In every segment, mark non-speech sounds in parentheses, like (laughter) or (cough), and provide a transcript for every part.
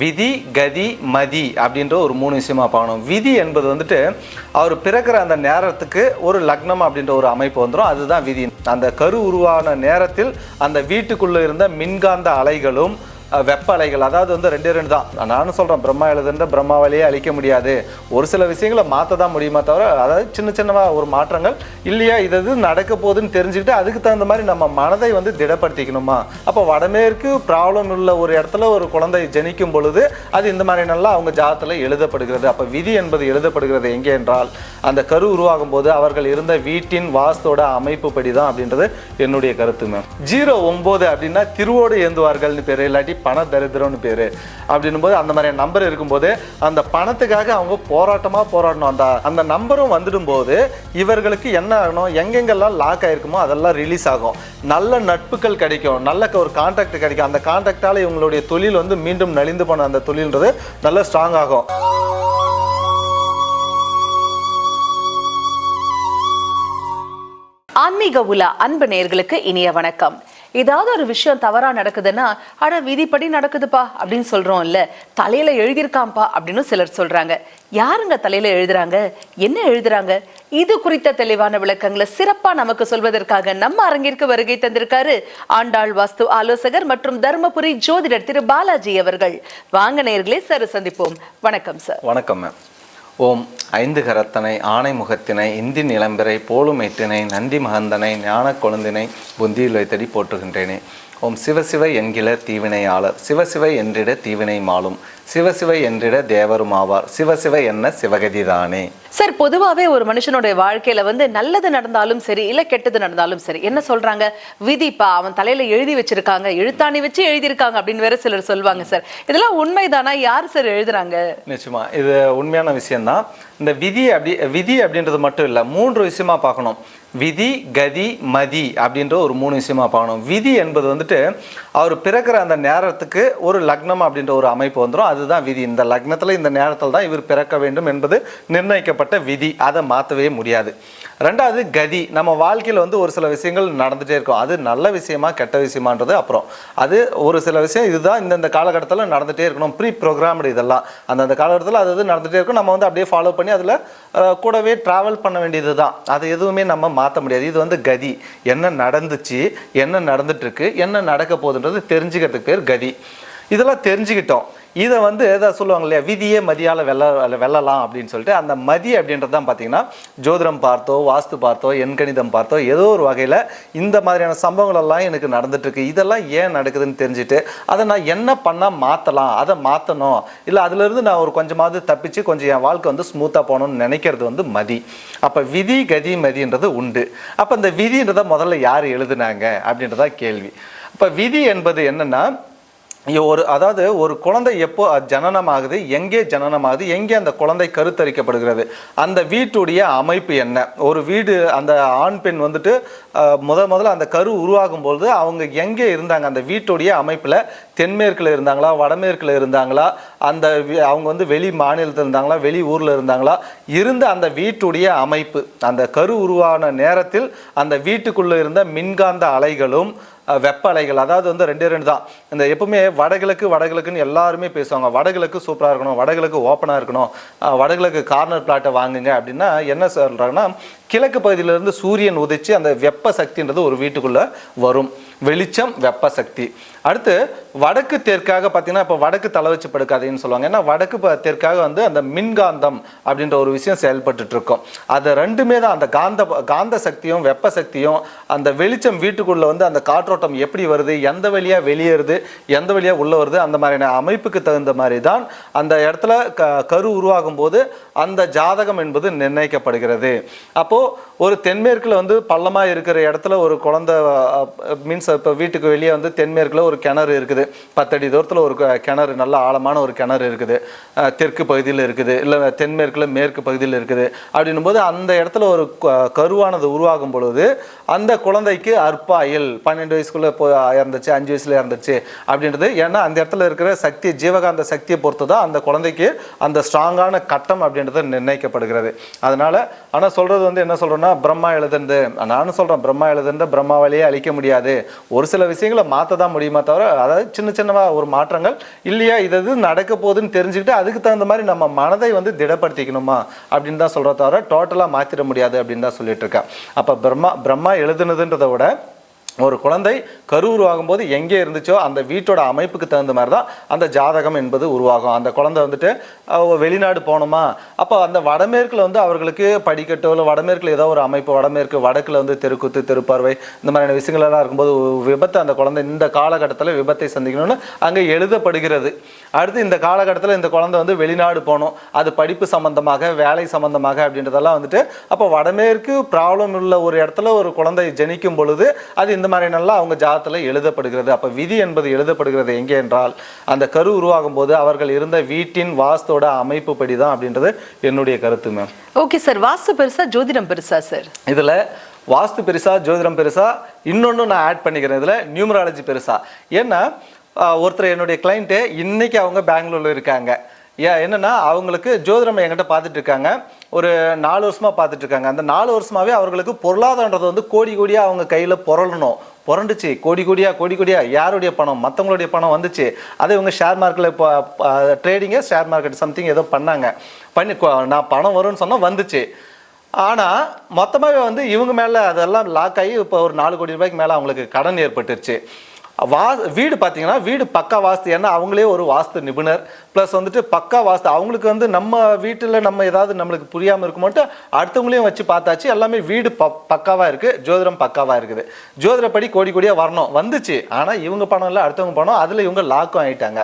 விதி கதி மதி அப்படின்ற ஒரு மூணு விஷயமா பார்க்கணும். விதி என்பது வந்துட்டு அவர் பிறக்கிற அந்த நேரத்துக்கு ஒரு லக்னம் அப்படின்ற ஒரு அமைப்பு வந்துடும் அதுதான் விதி. அந்த கரு உருவான நேரத்தில் அந்த வீட்டுக்குள்ளே இருந்த மின்காந்த அலைகளும் வெப்ப அலைகள் அதாவது வந்து ரெண்டு ரெண்டு தான். நானும் சொல்கிறேன் பிரம்மா எழுதுன்ற பிரம்மாவாலேயே அழிக்க முடியாது. ஒரு சில விஷயங்களை மாற்ற தான் முடியுமா தவிர அதாவது சின்ன சின்னமாக ஒரு மாற்றங்கள் இல்லையா இது இது நடக்க போகுதுன்னு தெரிஞ்சுக்கிட்டு அதுக்கு தகுந்த மாதிரி நம்ம மனதை வந்து திடப்படுத்திக்கணுமா? அப்போ வடமேற்கு ப்ராப்ளம் உள்ள ஒரு இடத்துல ஒரு குழந்தை ஜனிக்கும் பொழுது அது இந்த மாதிரி நல்லா அவங்க ஜாதத்தில் எழுதப்படுகிறது. அப்போ விதி என்பது எழுதப்படுகிறது எங்கே என்றால் அந்த கரு உருவாகும் போது அவர்கள் இருந்த வீட்டின் வாஸ்தோட அமைப்பு படி தான் அப்படின்றது என்னுடைய கருத்து மேம் ஜீரோ ஒம்பது அப்படின்னா திருவோடு ஏந்துவார்கள்னு பேர் இல்லாட்டி பண தரித்திரம்னு பேர். அப்படின்னும் போது அந்த மாதிரி நம்பர் இருக்கும்போது அந்த பணத்துக்காக அவங்க போராட்டமாக போராடணும். அந்த அந்த நம்பரும் வந்துடும் போது இவர்களுக்கு என்ன ஆகணும்? எங்கெங்கெல்லாம் லாக் ஆயிருக்குமோ அதெல்லாம் ரிலீஸ் ஆகும். நல்ல நட்புகள் கிடைக்கும். நல்ல ஒரு கான்டாக்ட் கிடைக்கும். அந்த கான்டாக்டால் இவங்களுடைய தொழில் வந்து மீண்டும் நலிந்து போன அந்த தொழில்ன்றது நல்ல ஸ்ட்ராங் ஆகும். ஆன்மீக உலா அன்பு நேயர்களுக்கு இனிய வணக்கம். ஏதாவது ஒரு விஷயம் தவறா நடக்குதுன்னா அட விதிப்படி நடக்குதுப்பா அப்படின்னு சொல்றோம் இல்ல தலையில எழுதியிருக்காம்பா அப்படின்னு சிலர் சொல்றாங்க. யாருங்க தலையில எழுதுறாங்க? என்ன எழுதுறாங்க? இது குறித்த தெளிவான விளக்கங்களை சிறப்பா நமக்கு சொல்வதற்காக நம்ம அரங்கிற்கு வருகை தந்திருக்காரு ஆண்டாள் வாஸ்து ஆலோசகர் மற்றும் தர்மபுரி ஜோதிடர் திரு. பாலாஜி அவர்கள். வாங்க நேர்களே சார் சந்திப்போம். வணக்கம் சார். வணக்கம் மேம் ஓம் ஐந்து கரத்தனை ஆணை முகத்தினை இந்தி நிலம்பிரை போலுமேட்டினை நந்தி மகந்தனை ஞான கொழுந்தினை புந்தியில் வைத்தடி போற்றுகின்றேனே. ஓம் சிவசிவ என்கிற தீவினையாளர் சிவசிவ என்றிட தீவினை மாலும் சிவசிவ என்றிட தேவரும் ஆவார் சிவசிவ என்ன சிவகதிதானே. சார் பொதுவாவே ஒரு மனுஷனுடைய வாழ்க்கையில வந்து நல்லது நடந்தாலும் சரி இல்ல கெட்டது நடந்தாலும் சரி என்ன சொல்றாங்க? விதிப்பா அவன் தலையில எழுதி வச்சிருக்காங்க எழுத்தாணி வச்சு எழுதியிருக்காங்க அப்படின்னு வேற சிலர் சொல்லுவாங்க சார். இதெல்லாம் உண்மைதானா? யார் சார் எழுதுறாங்க? நிச்சயமா இது உண்மையான விஷயம்தான். இந்த விதி அப்படி விதி அப்படின்றது மட்டும் இல்லை மூன்று விஷயமா பார்க்கணும். விதி கதி மதி அப்படின்ற ஒரு மூணு விஷயமா பார்க்கணும். விதி என்பது வந்துட்டு அவர் பிறக்கிற அந்த நேரத்துக்கு ஒரு லக்னம் அப்படின்ற ஒரு அமைப்பு வந்துடும் அதுதான் விதி. இந்த லக்னத்தில் இந்த நேரத்தில் தான் இவர் பிறக்க வேண்டும் என்பது நிர்ணயிக்கப்பட்ட விதி. அதை மாற்றவே முடியாது. ரெண்டாவது கதி. நம்ம வாழ்க்கையில் வந்து ஒரு சில விஷயங்கள் நடந்துகிட்டே இருக்கும். அது நல்ல விஷயமா கெட்ட விஷயமான்றது அப்புறம். அது ஒரு சில விஷயம் இதுதான் இந்தந்த காலகட்டத்தில் நடந்துகிட்டே இருக்கணும். ப்ரீ ப்ரோக்ராம்டு இதெல்லாம். அந்தந்த காலகட்டத்தில் அது இது நடந்துகிட்டே இருக்கும். நம்ம வந்து அப்படியே ஃபாலோ பண்ணி அதில் கூடவே ட்ராவல் பண்ண வேண்டியது தான் அது எதுவுமே நம்ம மாற்ற முடியாது. இது வந்து கதி. என்ன நடந்துச்சு என்ன நடந்துட்டு இருக்கு என்ன நடக்க போகுதுன்றது தெரிஞ்சுக்கிறதுக்கு பேர் கதி. இதெல்லாம் தெரிஞ்சுக்கிட்டோம். இதை வந்து எதாவது சொல்லுவாங்க இல்லையா? விதியே மதியால் வெல்ல வெல்லலாம் அப்படின்னு சொல்லிட்டு அந்த மதி அப்படின்றது தான் பார்த்தீங்கன்னா ஜோதிடம் பார்த்தோ வாஸ்து பார்த்தோ எண்கணிதம் பார்த்தோ ஏதோ ஒரு வகையில் இந்த மாதிரியான சம்பவங்கள் எல்லாம் எனக்கு நடந்துட்டுருக்கு. இதெல்லாம் ஏன் நடக்குதுன்னு தெரிஞ்சுட்டு அதை நான் என்ன பண்ணால் மாற்றலாம் அதை மாற்றணும் இல்லை அதுலேருந்து நான் ஒரு கொஞ்சமாவது தப்பிச்சு கொஞ்சம் என் வாழ்க்கை வந்து ஸ்மூத்தாக போகணும்னு நினைக்கிறது வந்து மதி. அப்போ விதி கதி மதின்றது உண்டு. அப்போ இந்த விதின்றதை முதல்ல யார் எழுதுனாங்க? அப்படின்றதான் கேள்வி. இப்போ விதி என்பது என்னென்னா ஒரு அதாவது ஒரு குழந்தை எப்போ ஜனனமாகுது எங்கே ஜனனமாகுது எங்கே அந்த குழந்தை கருத்தரிக்கப்படுகிறது அந்த வீட்டுடைய அமைப்பு என்ன? ஒரு வீடு அந்த ஆண் பெண் வந்துட்டு முத முதல்ல அந்த கரு உருவாகும் பொழுது அவங்க எங்கே இருந்தாங்க? அந்த வீட்டுடைய அமைப்பில் தென்மேற்கில் இருந்தாங்களா வடமேற்கில் இருந்தாங்களா அந்த அவங்க வந்து வெளி மாநிலத்தில் இருந்தாங்களா வெளி ஊரில் இருந்தாங்களா இருந்த அந்த வீட்டுடைய அமைப்பு அந்த கரு உருவான நேரத்தில் அந்த வீட்டுக்குள்ளே இருந்த மின்காந்த அலைகளும் வெப்ப அலைகள் அதாவது வந்து ரெண்டே ரெண்டு தான். இந்த எப்பவுமே வடகிழக்கு வடகிழக்குன்னு எல்லாருமே பேசுவாங்க. வடகிழக்கு சூப்பராக இருக்கணும் வடகிழக்கு ஓப்பனாக இருக்கணும் வடகிழக்கு கார்னர் பிளாட்டை வாங்குங்க அப்படின்னா என்ன சொல்கிறாங்கன்னா கிழக்கு பகுதியிலிருந்து சூரியன் உதிச்சு அந்த வெப்ப சக்தின்றது ஒரு வீட்டுக்குள்ளே வரும். வெளிச்சம் வெப்ப சக்தி அடுத்து வடக்கு தெற்காக பார்த்தீங்கன்னா இப்போ வடக்கு தலை வச்சு படுக்காதீங்கன்னு சொல்லுவாங்க. ஏன்னா வடக்கு தெற்காக வந்து அந்த மின்காந்தம் அப்படின்ற ஒரு விஷயம் செயல்பட்டு இருக்கும் அது ரெண்டுமே தான். அந்த காந்த காந்த சக்தியும் வெப்ப சக்தியும் அந்த வெளிச்சம் வீட்டுக்குள்ளே வந்து அந்த காற்றோட்டம் எப்படி வருது எந்த வழியாக வெளியேறுது எந்த வழியாக உள்ளே வருது அந்த மாதிரியான அமைப்புக்கு தகுந்த மாதிரி தான் அந்த இடத்துல க கரு உருவாகும் போது அந்த ஜாதகம் என்பது நிர்ணயிக்கப்படுகிறது. அப்போது ஒரு தென்மேற்கில் வந்து பள்ளமாக இருக்கிற இடத்துல ஒரு குழந்தை மீன்ஸ் இப்போ வீட்டுக்கு வெளியே வந்து தென்மேற்கில் ஒரு கிணறு இருக்குது. பத்தடி தூரத்தில் ஒரு க- கிணறு நல்ல ஆழமான ஒரு கிணறு இருக்குது. தெற்கு பகுதியில் இருக்குது. இல்லை தென்மேற்கில் மேற்கு பகுதியில் இருக்குது. அப்படின்னும் போது அந்த இடத்துல ஒரு க- கருவானது உருவாகும் பொழுது அந்த குழந்தைக்கு அற்பாயில் பன்னெண்டு வயசுக்குள்ளே போ இறந்துச்சு அஞ்சு வயசில் இறந்துச்சு அப்படின்றது. ஏன்னா அந்த இடத்துல இருக்கிற சக்தி ஜீவகாந்த சக்தியை பொறுத்து தான் அந்த குழந்தைக்கு அந்த ஸ்ட்ராங்கான கட்டம் அப்படின்றது நிர்ணயிக்கப்படுகிறது. அதனால் ஆனால் சொல்கிறது வந்து என்ன சொல்கிறோன்னா பிரம்மா எழுதுனது. நானும் சொல்கிறேன் பிரம்மா எழுதுனது பிரம்மாவாலேயே அழிக்க முடியாது. ஒரு சில விஷயங்களை மாற்ற தான் முடியுமா தவிர அதாவது சின்ன சின்னவா ஒரு மாற்றங்கள். இல்லையா இது இது நடக்க போகுதுன்னு தெரிஞ்சுக்கிட்டு அதுக்கு தகுந்த மாதிரி நம்ம மனதை வந்து திடப்படுத்திக்கணுமா அப்படின்னு தான் சொல்கிற தவிர டோட்டலாக மாற்றிட முடியாது அப்படின்னு தான் சொல்லிட்டு இருக்கேன் அப்போ பிரம்மா பிரம்மா எழுதுனதுன்றதை விட ஒரு குழந்தை கரு உருவாகும்போது எங்கே இருந்துச்சோ அந்த வீட்டோட அமைப்புக்கு தகுந்த மாதிரி தான் அந்த ஜாதகம் என்பது உருவாகும். அந்த குழந்தை வந்துட்டு வெளிநாடு போகணுமா? அப்போ அந்த வடமேற்கில் வந்து அவர்களுக்கு படிக்கட்டோ இல்லை வடமேற்கில் ஏதோ ஒரு அமைப்பு வடமேற்கு வடக்குல வந்து தெருக்குத்து திருப்பார்வை இந்த மாதிரியான விஷயங்கள்லாம் இருக்கும்போது விபத்தை விபத்து அந்த குழந்தை இந்த காலகட்டத்தில் விபத்தை சந்திக்கணும்னு அங்கே எழுதப்படுகிறது. அடுத்து இந்த காலகட்டத்தில் இந்த குழந்தை வந்து வெளிநாடு போகணும். அது படிப்பு சம்பந்தமாக வேலை சம்பந்தமாக அப்படின்றதெல்லாம் வந்துட்டு அப்போ வடமேற்கு ப்ராப்ளம் உள்ள ஒரு இடத்துல ஒரு குழந்தை ஜனிக்கும் பொழுது அது இந்த மாதிரி நல்லா அவங்க ஜாதத்தில் எழுதப்படுகிறது. அப்போ விதி என்பது எழுதப்படுகிறது எங்கே என்றால் அந்த கரு உருவாகும் போது அவர்கள் இருந்த வீட்டின் வாஸ்தோட அமைப்பு படி தான் அப்படின்றது என்னுடைய கருத்து மேம் ஓகே சார் வாஸ்து பெருசா ஜோதிடம் பெருசா சார் இதில் வாஸ்து பெருசா ஜோதிடம் பெருசா இன்னொன்று நான் ஆட் பண்ணிக்கிறேன். இதில் நியூமராலஜி பெருசா. ஏன்னா ஒருத்தர் என்னுடைய கிளைண்ட்டு இன்னைக்கு அவங்க பெங்களூரில் இருக்காங்க. ஏன் என்னென்னா அவங்களுக்கு ஜோதிடம் என்கிட்ட பார்த்துட்டு இருக்காங்க. ஒரு நாலு வருஷமாக பார்த்துட்டு இருக்காங்க. அந்த நாலு வருஷமாகவே அவர்களுக்கு பொருளாதாரன்றது வந்து கோடி கோடியாக அவங்க கையில் புரளணும். புரண்டுச்சு. கோடி கோடியா கோடி கோடியா யாருடைய பணம்? மற்றவங்களுடைய பணம் வந்துச்சு. அதை இவங்க ஷேர் மார்க்கெட்டில் இப்போ ட்ரேடிங்கே ஷேர் மார்க்கெட் சம்திங் ஏதோ பண்ணாங்க. பண்ணி நான் பணம் வரும்னு சொன்னால் வந்துச்சு. ஆனால் மொத்தமாகவே வந்து இவங்க மேலே அதெல்லாம் லாக் ஆகி இப்போ ஒரு நாலு கோடி ரூபாய்க்கு மேலே அவங்களுக்கு கடன் ஏற்பட்டுருச்சு. வா வீடு பார்த்தீங்கன்னா வீடு பக்கா வாஸ்து. ஏன்னா அவங்களே ஒரு வாஸ்து நிபுணர். ப்ளஸ் வந்துட்டு பக்கா வாஸ்து. அவங்களுக்கு வந்து நம்ம வீட்டில் நம்ம ஏதாவது நம்மளுக்கு புரியாமல் இருக்குமோட்டு அடுத்தவங்களையும் வச்சு பார்த்தாச்சு. எல்லாமே வீடு ப பக்காவாக இருக்குது ஜோதிடம் பக்காவாக இருக்குது. ஜோதிடப்படி கோடி கோடியாக வரணும். வந்துச்சு. ஆனால் இவங்க பணம் இல்லை அடுத்தவங்க பணம். அதில் இவங்க லாக்கும் ஆகிட்டாங்க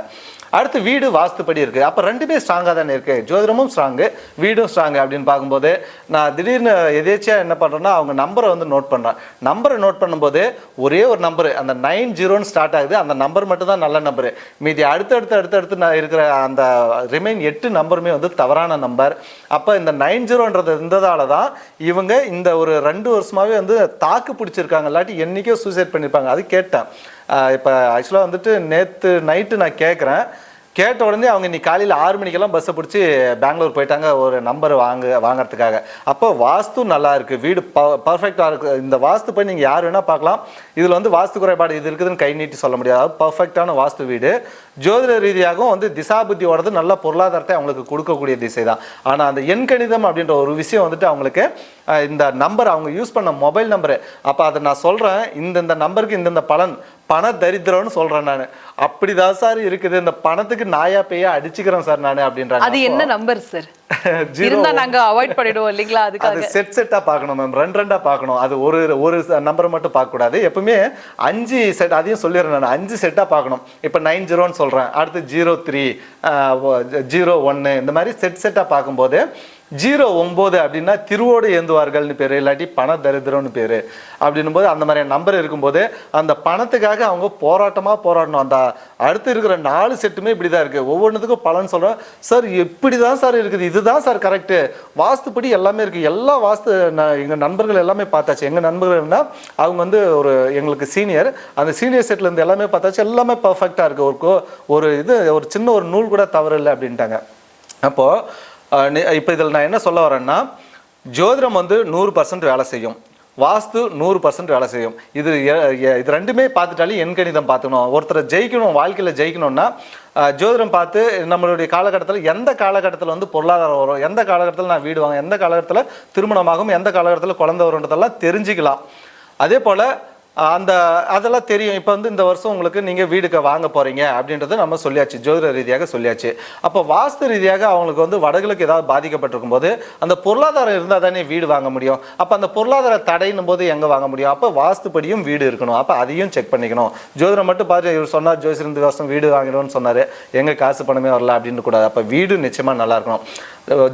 அடுத்து வீடு வாஸ்துப்படி இருக்குது அப்போ ரெண்டுமே ஸ்ட்ராங்காக தானே இருக்குது ஜோதிடமும் ஸ்ட்ராங்கு வீடும் ஸ்ட்ராங்கு அப்படின்னு பார்க்கும்போது நான் திடீர்னு எதேச்சியாக என்ன பண்ணுறேன்னா அவங்க நம்பரை வந்து நோட் பண்ணுறேன் நம்பரை நோட் பண்ணும்போது ஒரே ஒரு நம்பர் அந்த நைன் ஜீரோன்னு ஸ்டார்ட் ஆகுது. அந்த நம்பர் மட்டும் தான் நல்ல நம்பர் மீதி அடுத்தடுத்து அடுத்தடுத்து நான் இருக்கிற அந்த ரிமைன் எட்டு நம்பருமே வந்து தவறான நம்பர் அப்போ இந்த நைன் ஜீரோன்றது இருந்ததால தான் இவங்க இந்த ஒரு ரெண்டு வருஷமாகவே வந்து தாக்கு பிடிச்சிருக்காங்க. இல்லாட்டி என்றைக்கோ சூசைட் பண்ணியிருப்பாங்க அது கேட்டேன். இப்போ ஆக்சுவலாக வந்துட்டு நேற்று நைட்டு நான் கேட்குறேன் கேட்ட உடனே அவங்க இன்னைக்கு காலையில் ஆறு மணிக்கெல்லாம் பஸ்ஸை பிடிச்சி பெங்களூர் போயிட்டாங்க. ஒரு நம்பர் வாங்க வாங்குறதுக்காக. அப்போ வாஸ்து நல்லா இருக்குது வீடு ப பர்ஃபெக்டாக இருக்குது இந்த வாஸ்து போய் நீங்கள் யார் வேணால் பார்க்கலாம். இதில் வந்து வாஸ்து குறைபாடு இது இருக்குதுன்னு கை நீட்டி சொல்ல முடியாது. பர்ஃபெக்டான வாஸ்து வீடு. ஜோதிட ரீதியாகவும் வந்து திசாபுத்தியோடது நல்ல பொருளாதாரத்தை அவங்களுக்கு கொடுக்கக்கூடிய திசை தான் ஆனால் அந்த எண்கணிதம் அப்படின்ற ஒரு விஷயம் வந்துட்டு அவங்களுக்கு இந்த நம்பர் அவங்க யூஸ் பண்ண மொபைல் நம்பரு அப்போ அதை நான் சொல்கிறேன் இந்தந்த நம்பருக்கு இந்தந்த பலன் பண தரித்திரம்னு சொல்கிறேன் நான். அப்படிதான் சார் இருக்குது. இந்த பணத்துக்கு நாயா பேயா அடிச்சுக்கிறேன் சார் நான் அப்படின்றாங்க. அது என்ன நம்பர் சார் (laughs) இருந்தா நாங்க அவாய்ட் பண்ணிடுவோம் இல்லைங்களா? அது அதுக்காக. செட் செட்டா பார்க்கணும் மேம் ரெண்டு ரெண்டா பார்க்கணும். அது ஒரு ஒரு நம்பரை மட்டும் பார்க்க கூடாது எப்பவுமே அஞ்சு செட் அதையும் சொல்லிடுறேன் நான். அஞ்சு செட்டா பார்க்கணும். இப்போ நைன் ஜீரோன்னு சொல்றேன். அடுத்து ஜீரோ த்ரீ ஜீரோ ஒன்னு இந்த மாதிரி செட் செட்டா பார்க்கும்போது ஜீரோ ஒம்பது அப்படின்னா திருவோடு ஏந்துவார்கள்னு பேர் இல்லாட்டி பண தரித்திரம்னு பேர். அப்படின்னும் போது அந்த மாதிரியான நம்பர் இருக்கும்போது அந்த பணத்துக்காக அவங்க போராட்டமாக போராடணும். அந்த அடுத்து இருக்கிற நாலு செட்டுமே இப்படி தான் இருக்குது ஒவ்வொன்றுத்துக்கும் பலன் சொல்கிறேன் சார் இப்படி தான் சார் இருக்குது. இதுதான் சார் கரெக்டு வாஸ்துப்படி எல்லாமே இருக்குது எல்லா வாஸ்து எங்கள் நண்பர்கள் எல்லாமே பார்த்தாச்சு. எங்கள் நண்பர்கள்னா அவங்க வந்து ஒரு எங்களுக்கு சீனியர். அந்த சீனியர் செட்லேருந்து எல்லாமே பார்த்தாச்சு. எல்லாமே பர்ஃபெக்டாக இருக்குது ஒரு ஒரு இது ஒரு சின்ன ஒரு நூல் கூட தவறு இல்லை அப்படின்ட்டாங்க. அப்போது இப்போ இதில் நான் என்ன சொல்ல வரேன்னா ஜோதிடம் வந்து நூறு பர்சன்ட் வேலை செய்யும். வாஸ்து நூறு பர்சன்ட் வேலை செய்யும். இது எ- எ- இது ரெண்டுமே பார்த்துட்டாலே எண்கணிதம் பார்த்துக்கணும். ஒருத்தரை ஜெயிக்கணும் வாழ்க்கையில் ஜெயிக்கணும்னா ஜோதிடம் பார்த்து நம்மளுடைய காலகட்டத்தில் எந்த காலகட்டத்தில் வந்து பொருளாதாரம் வரும் எந்த காலகட்டத்தில் நான் வீடு வாங்க எந்த காலகட்டத்தில் திருமணமாகும் எந்த காலகட்டத்தில் குழந்தை வரும்ன்றதெல்லாம் தெரிஞ்சுக்கலாம். அதே போல் அந்த அதெல்லாம் தெரியும். இப்போ வந்து இந்த வருஷம் உங்களுக்கு நீங்கள் வீடுக்கு வாங்க போகிறீங்க அப்படின்றத நம்ம சொல்லியாச்சு. ஜோதிட ரீதியாக சொல்லியாச்சு. அப்போ வாஸ்து ரீதியாக அவங்களுக்கு வந்து வடகிழக்கு ஏதாவது பாதிக்கப்பட்டிருக்கும் போது அந்த பொருளாதாரம் இருந்தால் தானே வீடு வாங்க முடியும். அப்போ அந்த பொருளாதார தடைன்னும் போது எங்கே வாங்க முடியும்? அப்போ வாஸ்துப்படியும் வீடு இருக்கணும். அப்போ அதையும் செக் பண்ணிக்கணும். ஜோதிடம் மட்டும் பார்த்து இவர் சொன்னார் ஜோசியர் இந்த வருஷம் வீடு வாங்கிடும்னு சொன்னார். எங்கே காசு பணமே வரல அப்படின்னு கூடாது அப்போ வீடு நிச்சயமாக நல்லா இருக்கணும்.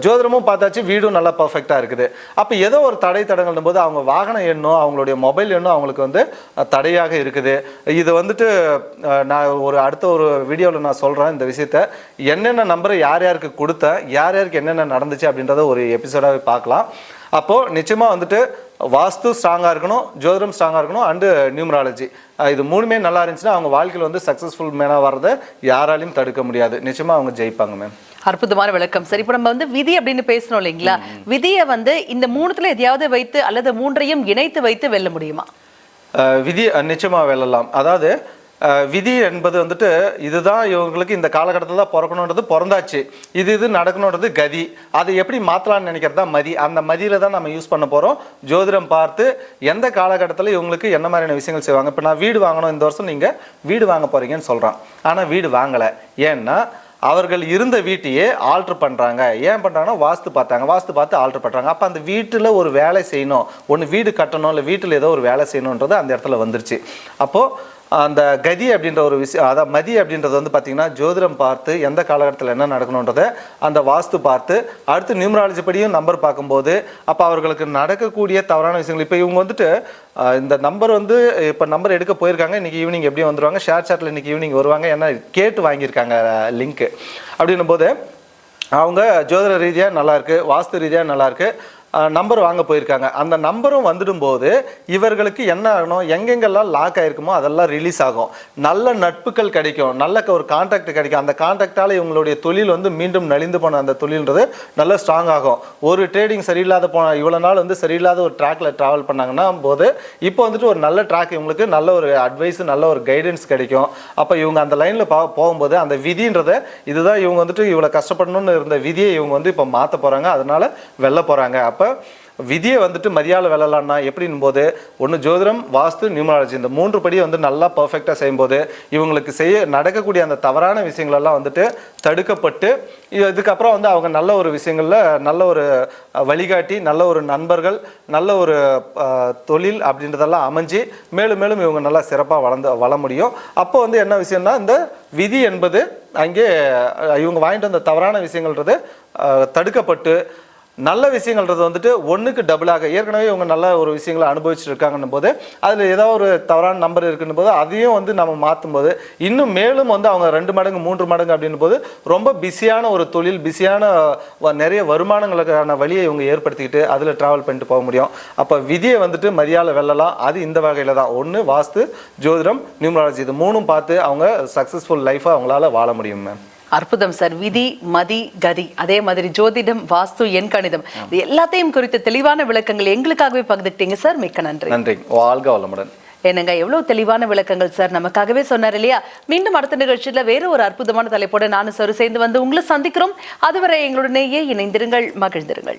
ஜோதிடமும் பார்த்தாச்சு வீடும் நல்லா பர்ஃபெக்டாக இருக்குது. அப்போ ஏதோ ஒரு தடை தடங்கள்னும் போது அவங்க வாகன எண்ணும் அவங்களுடைய மொபைல் எண்ணும் அவங்களுக்கு வந்து தடையாக இருக்குது. இது வந்துட்டு நான் ஒரு அடுத்த ஒரு வீடியோவில் நான் சொல்கிறேன் இந்த விஷயத்த. என்னென்ன நம்பரை யார் யாருக்கு கொடுத்தேன் யார் யாருக்கு என்னென்ன நடந்துச்சு அப்படின்றத ஒரு எபிசோடாகவே பார்க்கலாம். அப்போது நிச்சயமாக வந்துட்டு வாஸ்து ஸ்ட்ராங்காக இருக்கணும் ஜோதிடம் ஸ்ட்ராங்காக இருக்கணும் அண்டு நியூமராலஜி இது மூணுமே நல்லா இருந்துச்சுன்னா அவங்க வாழ்க்கையில் வந்து சக்ஸஸ்ஃபுல் மேனாக வர்றதை யாராலையும் தடுக்க முடியாது. நிச்சயமாக அவங்க ஜெயிப்பாங்க மேம் அற்புதமான விளக்கம். சரி இப்போ நம்ம வந்து விதி அப்படின்னு பேசணும் இல்லைங்களா? விதியை வந்து இந்த மூணுத்துல எதையாவது வைத்து அல்லது மூன்றையும் இணைத்து வைத்து வெல்ல முடியுமா? விதி நிச்சயமா வெல்லலாம். அதாவது விதி என்பது வந்துட்டு இதுதான் இவங்களுக்கு இந்த காலகட்டத்தில் தான் பிறக்கணுன்றது பிறந்தாச்சு. இது இது நடக்கணுன்றது கதி. அதை எப்படி மாற்றலாம்னு நினைக்கிறது தான் மதி. அந்த மதியில தான் நம்ம யூஸ் பண்ண போகிறோம் ஜோதிடம் பார்த்து எந்த காலகட்டத்தில் இவங்களுக்கு என்ன மாதிரியான விஷயங்கள் செய்வாங்க? இப்போ நான் வீடு வாங்கணும் இந்த வருஷம் நீங்கள் வீடு வாங்க போறீங்கன்னு சொல்கிறான் ஆனால் வீடு வாங்கலை. ஏன்னா அவர்கள் இருந்த வீட்டையே ஆல்ட்ரு பண்ணுறாங்க ஏன் பண்ணுறாங்கன்னா வாஸ்து பார்த்தாங்க. வாஸ்து பார்த்து ஆல்ட்ரு பண்ணுறாங்க அப்போ அந்த வீட்டில் ஒரு வேலை செய்யணும். ஒன்று வீடு கட்டணும் இல்லை வீட்டில் ஏதோ ஒரு வேலை செய்யணுன்றது அந்த இடத்துல வந்துருச்சு. அப்போது அந்த கதி அப்படின்ற ஒரு விஷயம் அதான் மதி அப்படின்றது வந்து பார்த்திங்கன்னா ஜோதிடம் பார்த்து எந்த காலகட்டத்தில் என்ன நடக்கணுன்றதை அந்த வாஸ்து பார்த்து அடுத்து நியூமராலஜி படியும் நம்பர் பார்க்கும்போது அப்போ அவர்களுக்கு நடக்கக்கூடிய தவறான விஷயங்கள். இப்போ இவங்க வந்துட்டு இந்த நம்பர் வந்து இப்போ நம்பர் எடுக்க போயிருக்காங்க. இன்னைக்கு ஈவினிங் எப்படி வந்துடுவாங்க ஷேர் சாட்டில் இன்றைக்கி ஈவினிங் வருவாங்க? ஏன்னா கேட்டு வாங்கியிருக்காங்க லிங்க்கு அப்படின்னும் போது அவங்க ஜோதிட ரீதியாக நல்லாயிருக்கு வாஸ்து ரீதியாக நல்லாயிருக்கு நம்பர் வாங்க போயிருக்காங்க. அந்த நம்பரும் வந்துடும் போது இவர்களுக்கு என்ன ஆகணும்? எங்கெங்கெல்லாம் லாக் ஆயிருக்குமோ அதெல்லாம் ரிலீஸ் ஆகும். நல்ல நட்புகள் கிடைக்கும். நல்ல ஒரு கான்டாக்ட் கிடைக்கும். அந்த கான்டாக்டால இவங்களுடைய தொழில் வந்து மீண்டும் நலிந்து போன அந்த தொழில்ன்றது நல்ல ஸ்ட்ராங் ஆகும். ஒரு ட்ரேடிங் சரியில்லாத போன இவ்வளோ நாள் வந்து சரியில்லாத ஒரு ட்ராக்ல ட்ராவல் பண்ணாங்கன்னா போது இப்போ வந்துட்டு ஒரு நல்ல ட்ராக் இவங்களுக்கு நல்ல ஒரு அட்வைஸ் நல்ல ஒரு கைடன்ஸ் கிடைக்கும். அப்போ இவங்க அந்த லைனில் போகும்போது அந்த விதின்றதை இதுதான் இவங்க வந்துட்டு இவ்வளோ கஷ்டப்படணும்னு இருந்த விதியை இவங்க வந்து இப்போ மாற்ற போகிறாங்க அதனால வெல்ல போகிறாங்க அப்போ விதியை வந்துட்டு மரியாதை விளலான்னா எப்படின் போது ஒன்று ஜோதிடம் வாஸ்து நியூமராலஜி. இந்த மூன்று படி வந்து நல்லா பர்ஃபெக்டாக செய்யும்போது இவங்களுக்கு செய்ய நடக்கக்கூடிய அந்த தவறான விஷயங்களெல்லாம் வந்துட்டு தடுக்கப்பட்டு இதுக்கப்புறம் வந்து அவங்க நல்ல ஒரு விஷயங்களில் நல்ல ஒரு வழிகாட்டி நல்ல ஒரு நண்பர்கள் நல்ல ஒரு தொழில் அப்படின்றதெல்லாம் அமைஞ்சு மேலும் மேலும் இவங்க நல்லா சிறப்பாக வளர்ந்து வள முடியும். அப்போ வந்து என்ன விஷயம்னா இந்த விதி என்பது அங்கே இவங்க வாங்கிட்டு வந்த தவறான விஷயங்கள்ன்றது தடுக்கப்பட்டு நல்ல விஷயங்கள்ன்றது வந்துட்டு ஒன்றுக்கு டபுளாக ஏற்கனவே இவங்க நல்ல ஒரு விஷயங்களை அனுபவிச்சுட்டு இருக்காங்கன்னும் போது அதில் ஏதோ ஒரு தவறான நம்பர் இருக்குன்னு போது அதையும் வந்து நம்ம மாற்றும் போது இன்னும் மேலும் வந்து அவங்க ரெண்டு மடங்கு மூன்று மடங்கு அப்படின்னும் போது ரொம்ப பிஸியான ஒரு தொழில் பிஸியான வ- நிறைய வருமானங்களுக்கான வழியை இவங்க ஏற்படுத்திக்கிட்டு அதில் ட்ராவல் பண்ணிட்டு போக முடியும். அப்போ விதியை வந்துட்டு மரியாதை வெல்லலாம். அது இந்த வகையில் தான். ஒன்று வாஸ்து ஜோதிடம் நியூமராலஜி. இது மூணும் பார்த்து அவங்க சக்ஸஸ்ஃபுல் லைஃப்பை அவங்களால வாழ முடியும் மேம் அற்புதம் சார். விதி மதி கதி. அதே மாதிரி ஜோதிடம் வாஸ்து எண் கணிதம். இது எல்லாத்தையும் குறித்த தெளிவான விளக்கங்கள் எங்களுக்காகவே பகிர்ந்துக்கிட்டீங்க சார். மிக்க நன்றி. நன்றி. வாழ்க வளமுடன். என்னங்க எவ்வளவு தெளிவான விளக்கங்கள் சார். நமக்காகவே சொன்னார் இல்லையா? மீண்டும் அடுத்த நிகழ்ச்சியில வேற ஒரு அற்புதமான தலைப்போட நானும் சார் சேர்ந்து வந்து உங்களை சந்திக்கிறோம். அதுவரை எங்களுடனேயே இணைந்திருங்கள் மகிழ்ந்திருங்கள்.